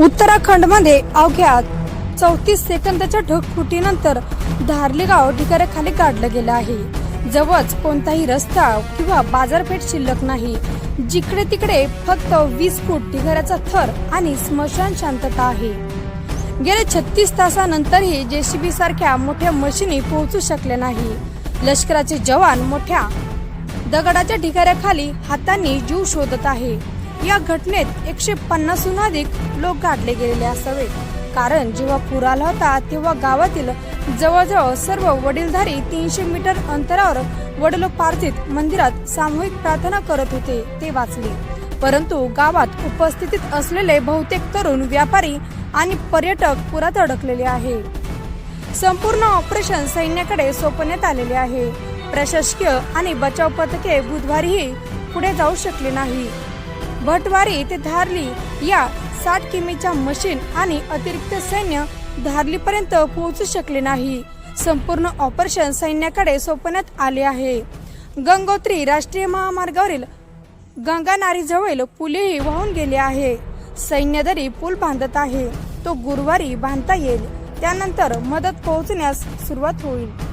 उत्तराखंडमध्ये अवघ्या चौतीस सेकंदाच्या ढगफुटीनंतर धारली गाव ढिगाऱ्याखाली काढलं गेलं आहे. जवळच कोणताही रस्ता किंवा बाजारपेठ शिल्लक नाही. जिकडे तिकडे फक्त वीस फूट ढिगाऱ्याचा थर आणि स्मशान शांतता आहे. गेल्या छत्तीस तासानंतरही जेसीबी सारख्या मोठ्या मशिनी पोहोचू शकल्या नाही. लष्कराचे जवान मोठ्या दगडाच्या ढिगाऱ्याखाली हातांनी जीव शोधत आहे. या घटनेत एकशे पन्नासहून अधिक लोक गाडले गेलेले असावे. कारण जेव्हा पूर आला होता तेव्हा गावातील जवळजवळ सर्व वडीलधारी तीनशे मीटर अंतरावर वडलोपार्जित मंदिरात सामूहिक प्रार्थना करत होते ते वाचले. परंतु गावात उपस्थितीत असलेले बहुतेक तरुण व्यापारी आणि पर्यटक पुरात अडकलेले आहे. संपूर्ण ऑपरेशन सैन्याकडे सोपवण्यात आलेले आहे. प्रशासकीय आणि बचाव पथके बुधवारीही पुढे जाऊ शकले नाही. भटवारी ते धारली. या साठ किमीच्या मशीन आणि अतिरिक्त सैन्य धारलीपर्यंत पोहोचू शकले नाही. संपूर्ण ऑपरेशन सैन्याकडे सोपवण्यात आले आहे. गंगोत्री राष्ट्रीय महामार्गावरील गंगानारीजवळ पुलेही वाहून गेले आहे. सैन्यदरी पूल बांधत आहे. तो गुरुवारी बांधता येईल. त्यानंतर मदत पोहोचण्यास सुरुवात होईल.